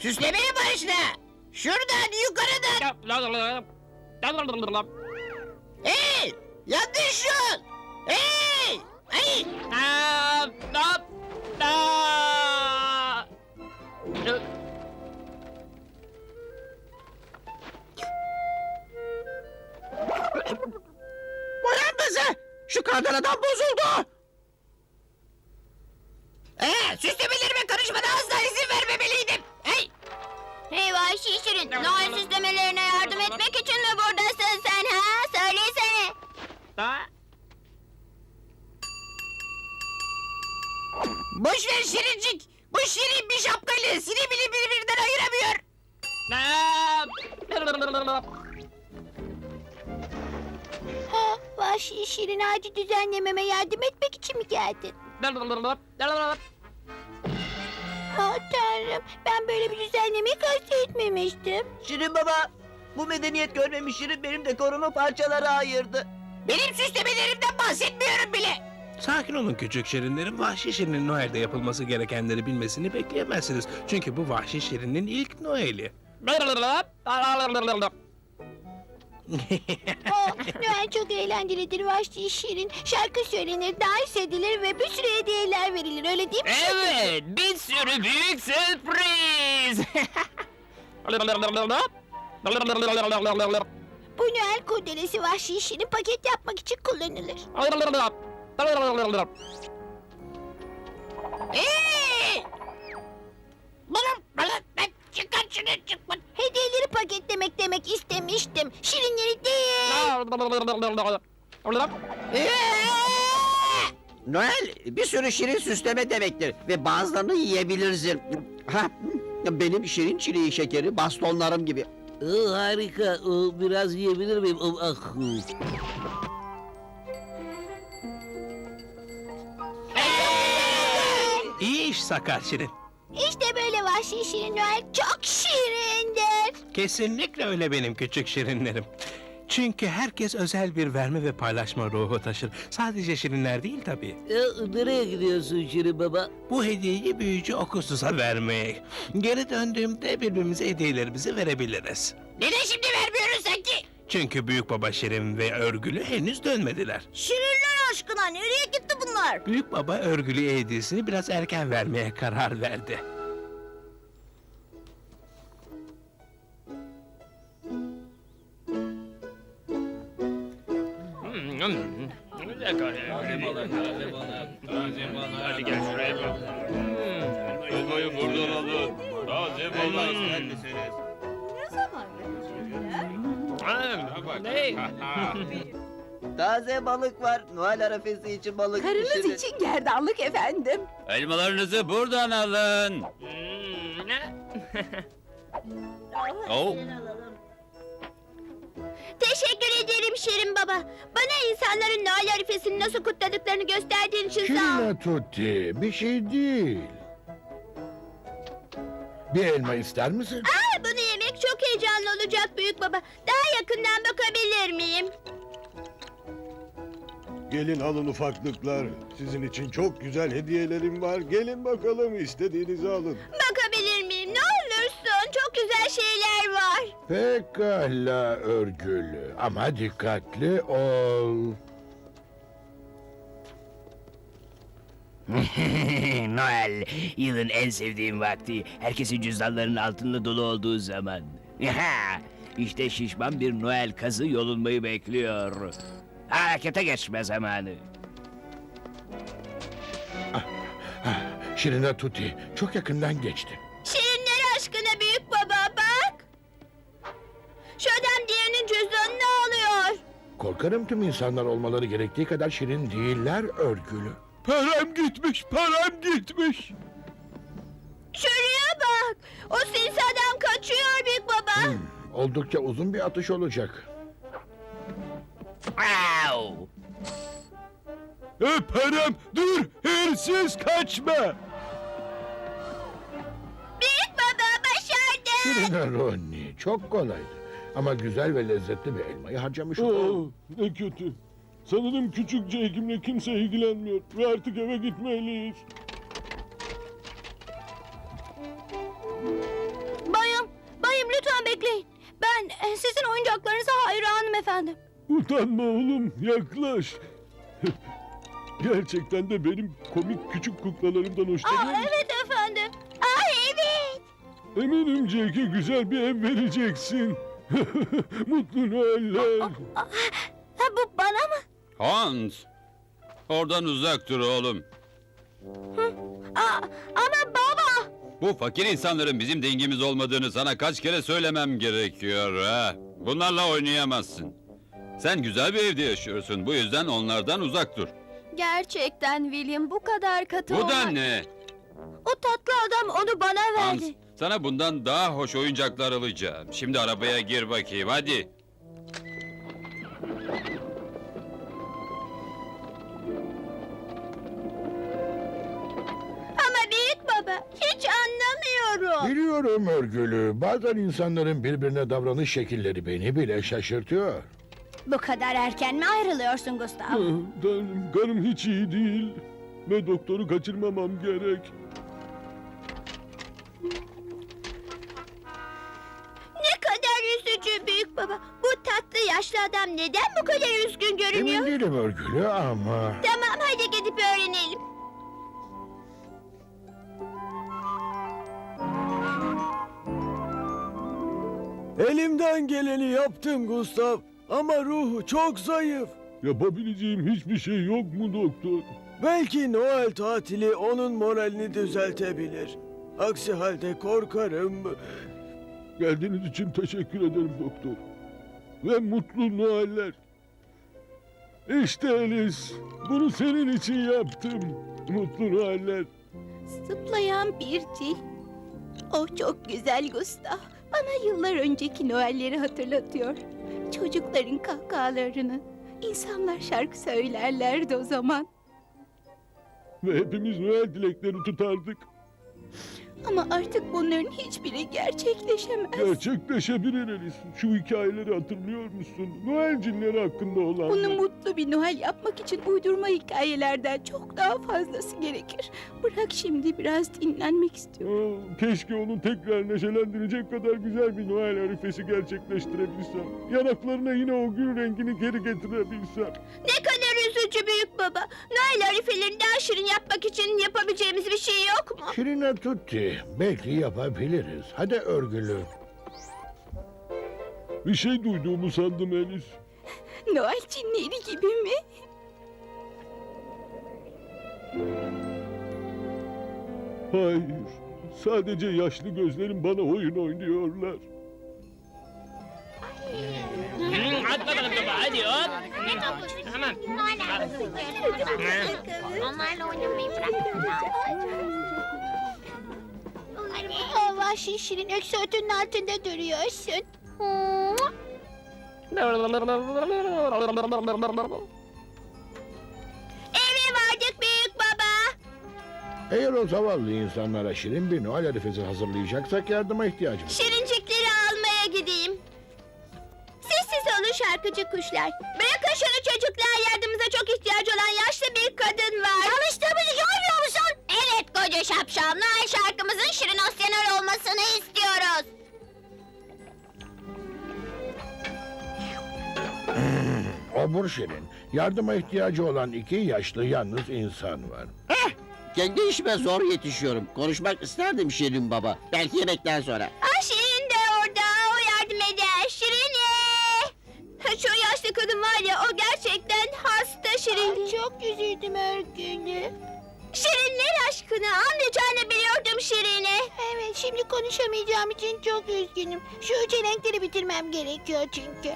Süslemeye başla. Şuradan, yukarıdan. Hey! Yanlış yol! Hey! Hey! Boyanması! Şu kardan adam bozuldu! Ee, süslemelerime karışmana asla izin vermemeliydim. Hey! Vahşi Şirin. Noel süslemelerine yardım etmek için mi buradasın sen ha? Söylesene. Boş ver Şirincik. Bu şirin bir şapkalı. Seni bile birbirinden ayıramıyor. Ha, vahşi Şirin ağacı düzenlememe yardım etmek için mi geldin? Ha tanrım ben böyle bir düzenlemeyi kastetmemiştim. Şirin baba, bu medeniyet görmemiş Şirin benim dekorumu parçalara ayırdı. Benim süslemelerimden bahsetmiyorum bile. Sakin olun küçük şirinlerim. Vahşi şirinin Noel'de yapılması gerekenleri bilmesini bekleyemezsiniz. Çünkü bu vahşi şirinin ilk Noel'i. Oh, Noel çok eğlencelidir vahşi Şirin. Şarkı söylenir, dans edilir ve bir sürü hediyeler verilir öyle değil mi? Evet, bir sürü büyük sürpriz. Bu Noel kurdelesi vahşi Şirin paket yapmak için kullanılır. Hey! Bana, bana, ben çıkar şunu çıkma. Hediyeleri paketlemek demek istemiştim. Şirinleri değil. Noel bir sürü şirin süsleme demektir ve bazılarını yiyebilirsin. Ha, benim şirin çileği şekeri bastonlarım gibi. harika. Biraz yiyebilir miyim? Ah. İyi iş sakar şirin. İşte böyle vahşi Şirin Noel çok şirindir. Kesinlikle öyle benim küçük şirinlerim. Çünkü herkes özel bir verme ve paylaşma ruhu taşır. Sadece şirinler değil tabii. Nereye gidiyorsun Şirin baba? Bu hediyeyi büyücü okusuza vermeye. Geri döndüğümde birbirimize hediyelerimizi verebiliriz. Neden şimdi vermiyoruz sanki? Çünkü büyük baba şirin ve örgülü henüz dönmediler. Şirinler aşkına nereye gitti bunlar? Büyük baba örgülü hediyesini biraz erken vermeye karar verdi. Hadi gel şuraya bak. Elmayı buradan alın. Taze balık. Ne? Taze balık var. Noel arafesi için balık Karınız pişirin. için gerdanlık efendim. Elmalarınızı buradan alın. Ne? oh. Teşekkür ederim Şirin Baba. Bana insanların Noel arifesini nasıl kutladıklarını gösterdiğin için sağ ol. Şirine Tutti, bir şey değil. Bir elma ister misin? Aa, çok heyecanlı olacak büyük baba. Daha yakından bakabilir miyim? Gelin alın ufaklıklar. Sizin için çok güzel hediyelerim var. Gelin bakalım istediğinizi alın. Bakabilir miyim? Ne olursun. Çok güzel şeyler var. Pekala örgülü ama dikkatli ol. Noel, yılın en sevdiğim vakti. Herkesin cüzdanlarının altında dolu olduğu zaman. işte şişman bir Noel kazı yolunmayı bekliyor. Harekete geçme zamanı. Şirine Tutti çok yakından geçti. Şirinler aşkına büyük baba bak. Şu adam diğerinin cüzdanını alıyor. Korkarım tüm insanlar olmaları gerektiği kadar şirin değiller örgülü. Param gitmiş, param gitmiş. Şuraya bak. O sinsi adam kaçıyor büyük baba. Hmm, oldukça uzun bir atış olacak. Au! E, param, dur, hırsız kaçma. Büyük baba Şirin Ronnie çok kolaydı. Ama güzel ve lezzetli bir elmayı harcamış oldum. ne kötü. Sanırım küçük Jake'imle kimse ilgilenmiyor ve artık eve gitmeliyiz. Bayım, bayım lütfen bekleyin. Ben e, sizin oyuncaklarınıza hayranım efendim. Utanma oğlum yaklaş. Gerçekten de benim komik küçük kuklalarımdan Aa, hoşlanıyor musun? evet efendim. Aa, evet. Eminim Jake'e güzel bir ev vereceksin. Mutlu Noeller. Mı? Hans. Oradan uzak dur oğlum. Aa, ama baba. Bu fakir insanların bizim dengimiz olmadığını sana kaç kere söylemem gerekiyor ha. Bunlarla oynayamazsın. Sen güzel bir evde yaşıyorsun. Bu yüzden onlardan uzak dur. Gerçekten William bu kadar katı Bu da olmak- ne? O tatlı adam onu bana Hans, verdi. sana bundan daha hoş oyuncaklar alacağım. Şimdi arabaya gir bakayım hadi. Anlamıyorum. Biliyorum örgülü. Bazen insanların birbirine davranış şekilleri beni bile şaşırtıyor. Bu kadar erken mi ayrılıyorsun Gustav? Tanrım karım hiç iyi değil. Ve doktoru kaçırmamam gerek. Ne kadar üzücü büyük baba. Bu tatlı yaşlı adam neden bu kadar üzgün Emin görünüyor? değilim örgülü ama... Tamam hadi gidip Elimden geleni yaptım Gustav. Ama ruhu çok zayıf. Yapabileceğim hiçbir şey yok mu doktor? Belki Noel tatili onun moralini düzeltebilir. Aksi halde korkarım. Geldiğiniz için teşekkür ederim doktor. Ve mutlu Noeller. İşte Alice. Bunu senin için yaptım. Mutlu Noeller. Zıplayan bir dil. O çok güzel Gustav. Bana yıllar önceki Noel'leri hatırlatıyor. Çocukların kahkahalarını. İnsanlar şarkı söylerlerdi o zaman. Ve hepimiz Noel dilekleri tutardık. Ama artık bunların hiçbiri gerçekleşemez. Gerçekleşebilir Alice. Şu hikayeleri hatırlıyor musun? Noel cinleri hakkında olanlar. Bunu mutlu bir Noel yapmak için uydurma hikayelerden çok daha fazlası gerekir. Bırak şimdi biraz dinlenmek istiyorum. Aa, keşke onu tekrar neşelendirecek kadar güzel bir Noel arifesi gerçekleştirebilsem. Yanaklarına yine o gül rengini geri getirebilsem. Ne kadar üzücü büyük baba. Noel arifelerini daha şirin yapmak için yapabileceğimiz bir şey yok mu? Şirine tutti. Belki yapabiliriz. Hadi örgülü. Bir şey duyduğumu sandım Alice. Noel cinleri gibi mi? Hayır. Sadece yaşlı gözlerim bana oyun oynuyorlar. At bakalım topu hadi hop. Tamam. Onlarla oynamayı vahşi şirin öksü ötünün altında duruyorsun. Eve vardık büyük baba. Eğer o zavallı insanlara şirin bir Noel arifesi hazırlayacaksak yardıma ihtiyacımız var. Şirincikleri Olun şarkıcı kuşlar. Bırakın şunu çocuklar yardımımıza çok ihtiyacı olan yaşlı bir kadın var. Çalıştığımızı görmüyor musun? Evet koca şapşal. Noel şarkımızın şirin osyanar olmasını istiyoruz. Obur şirin. Yardıma ihtiyacı olan iki yaşlı yalnız insan var. Kendi işime zor yetişiyorum. Konuşmak isterdim Şirin Baba. Belki yemekten sonra. Ah Şirin de orada. O yardım eder. Şirine. Şu yaşlı kadın var ya o gerçekten hasta Şirin. çok üzüldüm örgülü. Şirinler aşkına anlayacağını biliyordum Şirine. Evet şimdi konuşamayacağım için çok üzgünüm. Şu çelenkleri bitirmem gerekiyor çünkü.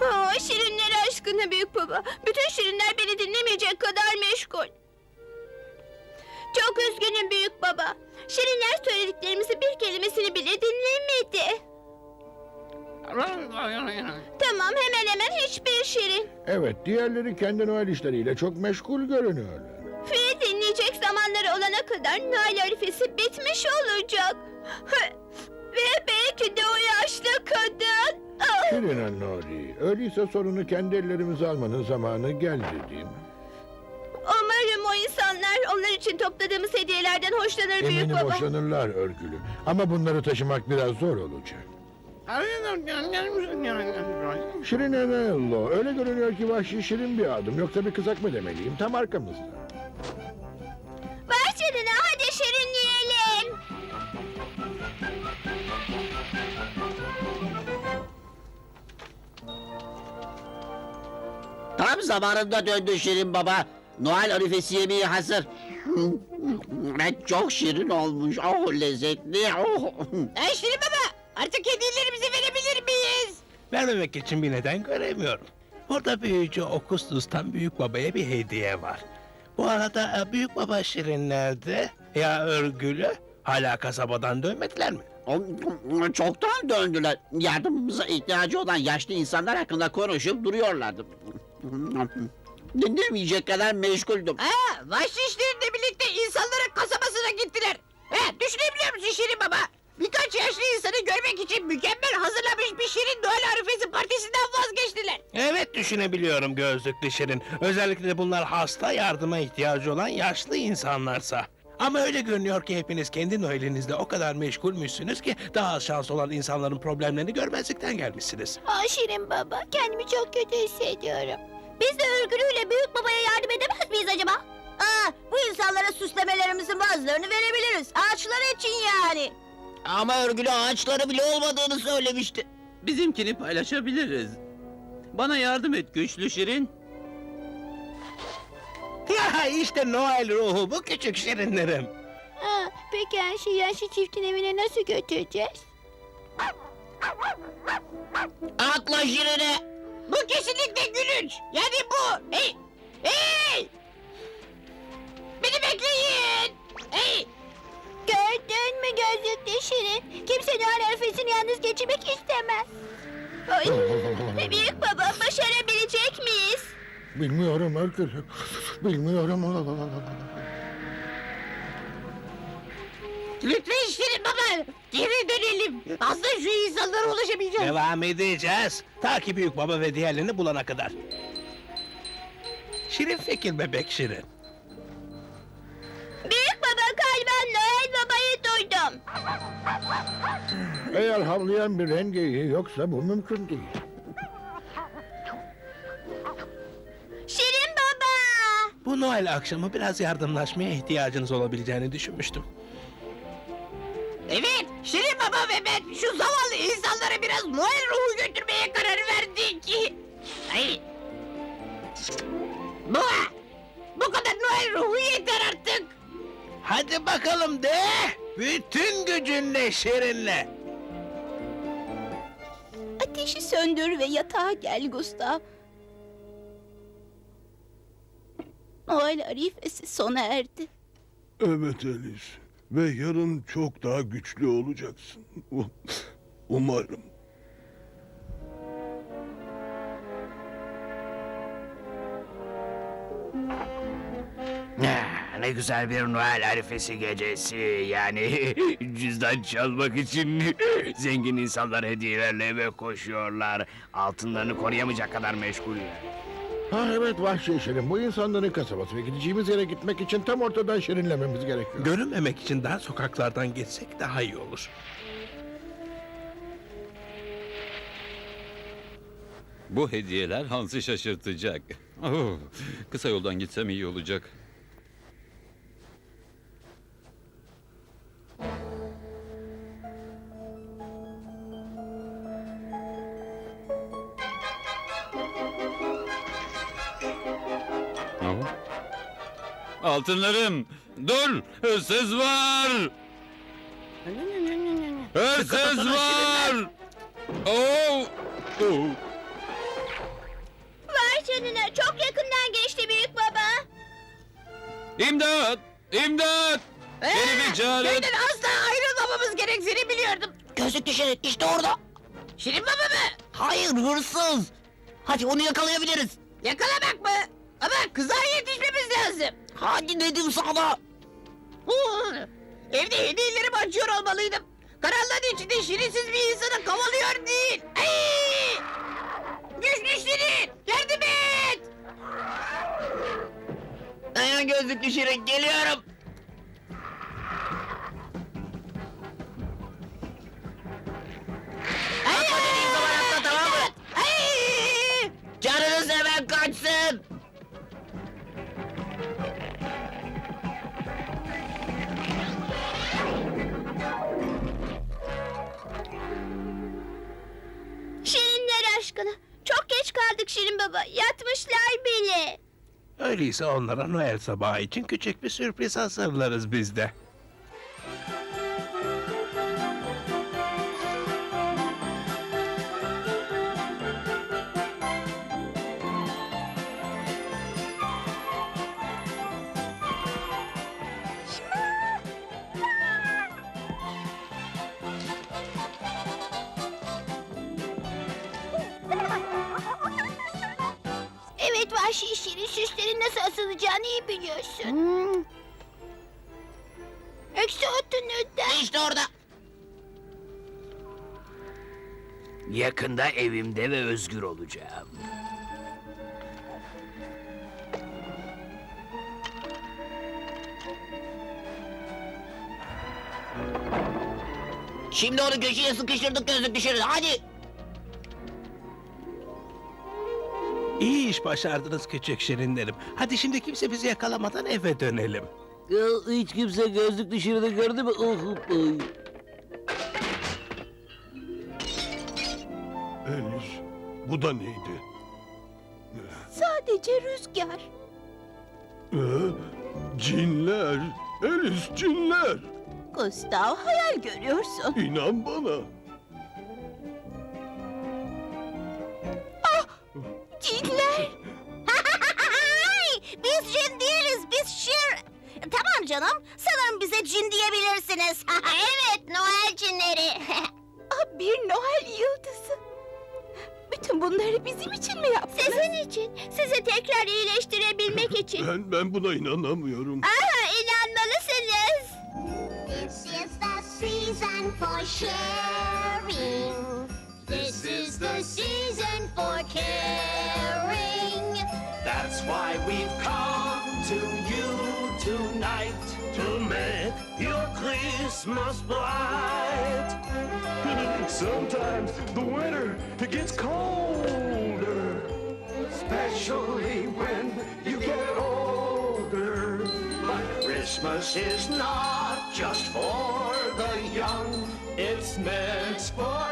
Oh, şirinler aşkına büyük baba. Bütün şirinler beni dinlemeyecek kadar meşgul. Çok üzgünüm büyük baba. Şirinler söylediklerimizi bir kelimesini bile dinlemedi. Tamam hemen hemen hiçbir şirin. Evet, diğerleri kendi Noel işleriyle çok meşgul görünüyorlar. Fi dinleyecek zamanları olana kadar Noel arifesi bitmiş olacak. Ve Şirin Nuri. Öyleyse sorunu kendi ellerimize almanın zamanı geldi değil mi? Umarım o insanlar onlar için topladığımız hediyelerden hoşlanır büyük Eminim baba. hoşlanırlar örgülü. Ama bunları taşımak biraz zor olacak. Şirin Enello. Öyle görünüyor ki vahşi şirin bir adım. Yoksa bir kızak mı demeliyim? Tam arkamızda. Ver canına hadi şirinleyelim. Tam zamanında döndü Şirin Baba. Noel arifesi yemeği hazır. Çok şirin olmuş. Oh lezzetli. Oh. Ay Şirin Baba artık hediyelerimizi verebilir miyiz? Vermemek için bir neden göremiyorum. Orada büyücü Okustus'tan Büyük Baba'ya bir hediye var. Bu arada e, Büyük Baba Şirin nerede? Ya örgülü? Hala kasabadan dönmediler mi? Çoktan döndüler. Yardımımıza ihtiyacı olan yaşlı insanlar hakkında konuşup duruyorlardı. Dinlemeyecek kadar meşguldüm. Ha, vahşi işlerinle birlikte insanların kasabasına gittiler. He, düşünebiliyor musun Şirin Baba? Birkaç yaşlı insanı görmek için mükemmel hazırlamış bir Şirin Noel Arifesi partisinden vazgeçtiler. Evet düşünebiliyorum gözlüklü Şirin. Özellikle bunlar hasta yardıma ihtiyacı olan yaşlı insanlarsa. Ama öyle görünüyor ki hepiniz kendi Noel'inizde o kadar meşgulmüşsünüz ki daha az şans olan insanların problemlerini görmezlikten gelmişsiniz. Aa Şirin baba kendimi çok kötü hissediyorum. Biz de örgülüyle büyük babaya yardım edemez miyiz acaba? Aa, bu insanlara süslemelerimizin bazılarını verebiliriz. Ağaçlar için yani. Ama örgülü ağaçları bile olmadığını söylemişti. Bizimkini paylaşabiliriz. Bana yardım et güçlü Şirin. Ya işte Noel ruhu bu küçük Şirinlerim. Aa, peki her şeyi yaşlı çiftin evine nasıl götüreceğiz? Atla Şirin'e. Bu kesinlikle gülünç. Yani bu. Hey! Hey! Beni bekleyin. Hey! Gördün mü gözlüklü Şirin? Kimse Noel arifesini yalnız geçirmek istemez. Ay, büyük baba başarabilecek miyiz? Bilmiyorum örgülü. Bilmiyorum. Lütfen Şirin Baba geri dönelim. Aslında şu insanlara ulaşamayacağız. Devam edeceğiz. Ta ki Büyük Baba ve diğerlerini bulana kadar. Şirin fikir bebek Şirin. Eğer havlayan bir rengeyi yoksa bu mümkün değil. Şirin baba. Bu Noel akşamı biraz yardımlaşmaya ihtiyacınız olabileceğini düşünmüştüm. Evet, Şirin Baba ve ben şu zavallı insanlara biraz Noel ruhu götürmeye karar verdik. Ay. Bu, bu kadar Noel ruhu yeter artık. Hadi bakalım de. Bütün gücünle Şirinle. Ateşi söndür ve yatağa gel Gustav. Noel arifesi sona erdi. Evet Alice. Ve yarın çok daha güçlü olacaksın. Umarım. Ne güzel bir Noel arifesi gecesi. Yani cüzdan çalmak için zengin insanlar hediyelerle eve koşuyorlar. Altınlarını koruyamayacak kadar meşguller. Ha evet vahşi şirin. Bu insanların kasabası ve gideceğimiz yere gitmek için tam ortadan şirinlememiz gerekiyor. Görünmemek için daha sokaklardan geçsek daha iyi olur. Bu hediyeler Hans'ı şaşırtacak. Oh, kısa yoldan gitsem iyi olacak. Altınlarım! Dur! Hırsız var! Hırsız var! Oh! Oh! Var canına çok yakından geçti büyük baba. İmdat! İmdat! Herifi çağırın! Köyden asla ayrılmamamız gerektiğini biliyordum. Gözlüklü Şirin işte orada. Şirin Baba mı? Hayır hırsız. Hadi onu yakalayabiliriz. Yakalamak mı? Ama kıza yetişmemiz lazım. Hadi dedim sana. Evde hediyelerimi açıyor olmalıydım. Karanlığın içinde şirinsiz bir insanı kovalıyor değil. Ay! güçlü Şirin! Yardım et! Dayan gözlüklü Şirin, geliyorum. Kaldık Şirin baba. Yatmışlar bile. Öyleyse onlara Noel sabahı için küçük bir sürpriz hazırlarız biz de. Evet vahşi Şirin süslerin nasıl asılacağını iyi biliyorsun. Eksi otun öden. İşte orada. Yakında evimde ve özgür olacağım. Şimdi onu köşeye sıkıştırdık gözlüklü Şirin, hadi! İyi iş başardınız küçük şirinlerim. Hadi şimdi kimse bizi yakalamadan eve dönelim. Hiç kimse gözlük dışarıda gördü mü? Elis, bu da neydi? Sadece rüzgar. Ee, cinler. Elis cinler. Gustav hayal görüyorsun. İnan bana. Cinler. biz cin değiliz biz şir. Tamam canım sanırım bize cin diyebilirsiniz. evet Noel cinleri. Ah, bir Noel yıldızı. Bütün bunları bizim için mi yaptınız? Sizin için. Sizi tekrar iyileştirebilmek için. Ben ben buna inanamıyorum. Aha inanmalısınız. This is the season for sharing. This is the season for caring. That's why we've come to you tonight to make your Christmas bright. Sometimes the winter it gets colder. Especially when you get older. But Christmas is not just for the young, it's meant for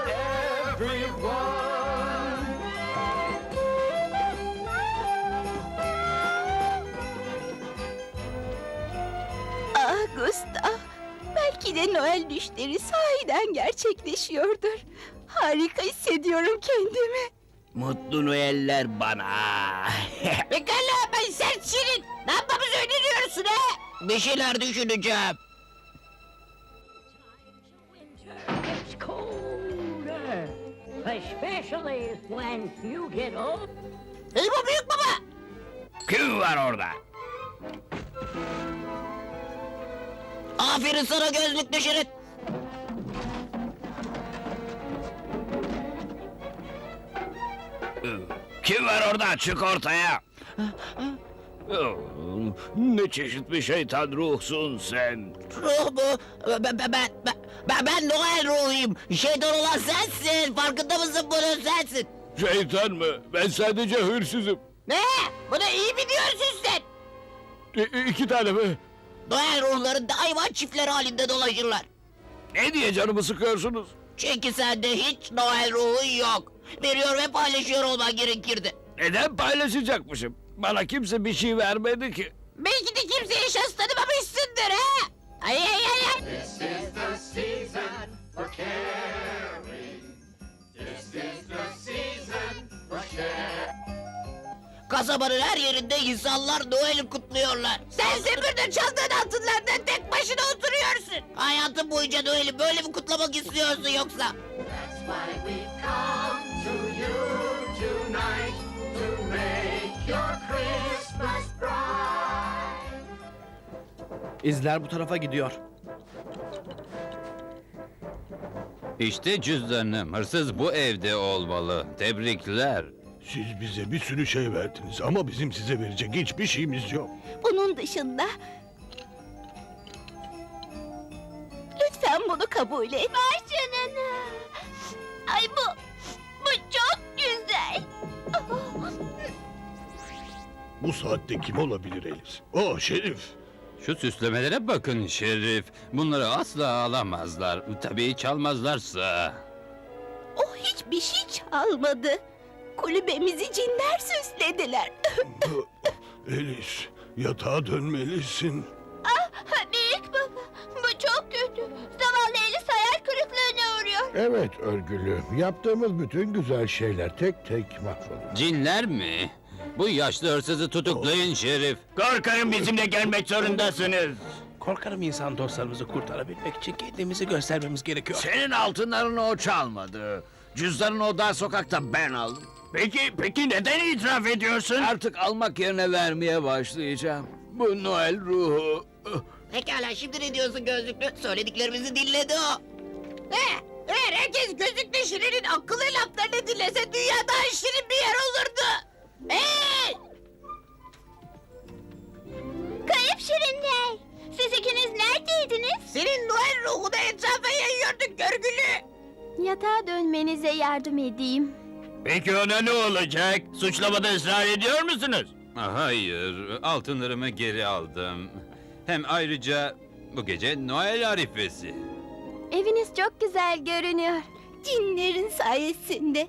Gustav. Belki de Noel düşleri sahiden gerçekleşiyordur. Harika hissediyorum kendimi. Mutlu Noeller bana. Pekala ben sert Şirin. Ne yapmamızı öneriyorsun ha? Bir şeyler düşüneceğim. Especially when you get old. Hey bu büyük baba. Kim var orada? Aferin sana gözlüklü Şirin. Kim var orada? Çık ortaya. Oh, Ne çeşit bir şeytan ruhsun sen. Ruh mu? Ben, ben, ben, ben, ben, ben Noel ruhuyum. Şeytan olan sensin. Farkında mısın bunun sensin? Şeytan mı? Ben sadece hırsızım. Ne? Bunu iyi biliyorsun sen. iki tane mi? Noel ruhları daima çiftler halinde dolaşırlar. Ne diye canımı sıkıyorsunuz? Çünkü sende hiç Noel ruhu yok. Veriyor ve paylaşıyor olman gerekirdi. Neden paylaşacakmışım? Bana kimse bir şey vermedi ki. Belki de kimseye şans tanımamışsındır ha? Ay ay ay ay. Kasabanın her yerinde insanlar Noel'i kutluyorlar. Sense burada çaldığın altınlardan tek başına oturuyorsun. Hayatın boyunca Noel'i böyle mi kutlamak istiyorsun yoksa? That's why we've come to you tonight to make your Christmas bright. İzler bu tarafa gidiyor. İşte cüzdanım. Hırsız bu evde olmalı. Tebrikler. Siz bize bir sürü şey verdiniz ama bizim size verecek hiçbir şeyimiz yok. Bunun dışında... Lütfen bunu kabul et. Vay canına. Ay bu, bu çok güzel. Bu saatte kim olabilir Elis? O Şerif. Şu süslemelere bakın Şerif. Bunları asla alamazlar. Tabii çalmazlarsa. O hiçbir şey çalmadı. Kulübemizi cinler süslediler. Elis, yatağa dönmelisin. Ha, büyük baba, bu çok kötü. Zavallı Elis hayal kırıklığına uğruyor. Evet örgülü. Yaptığımız bütün güzel şeyler tek tek mahvolur. Cinler mi? Bu yaşlı hırsızı tutuklayın Şerif. Korkarım bizimle gelmek zorundasınız. Korkarım insan dostlarımızı kurtarabilmek için kendimizi göstermemiz gerekiyor. Senin altınlarını o çalmadı. Cüzdanını o dar sokakta ben aldım. Peki, peki neden itiraf ediyorsun? Artık almak yerine vermeye başlayacağım. Bu Noel ruhu. Pekala şimdi ne diyorsun gözlüklü? Söylediklerimizi dinledi o. He, eğer herkes gözlüklü Şirin'in akıllı laflarını dinlese dünya daha şirin bir yer olurdu. Hey! Kayıp şirinler. Siz ikiniz neredeydiniz? Senin Noel ruhunu etrafa yayıyorduk görgülü. Yatağa dönmenize yardım edeyim. Peki ona ne olacak? Suçlamada ısrar ediyor musunuz? Hayır, altınlarımı geri aldım. Hem ayrıca bu gece Noel arifesi. Eviniz çok güzel görünüyor. Cinlerin sayesinde.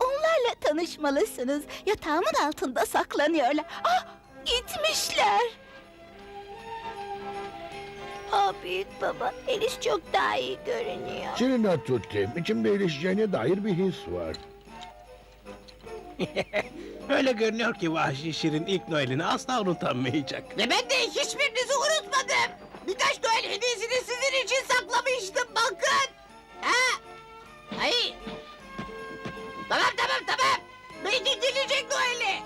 Onlarla tanışmalısınız. Yatağımın altında saklanıyorlar. Ah, gitmişler. Ah büyük baba, Elis çok daha iyi görünüyor. Şirina Tutti, içimde ilişeceğine dair bir his var. Öyle görünüyor ki Vahşi Şirin ilk Noel'ini asla unutamayacak. Ve ben de hiçbirinizi unutmadım. Birkaç Noel hediyesini sizin için saklamıştım bakın. Ha? Ay. Tamam tamam tamam. Beni dinleyecek Noel'i.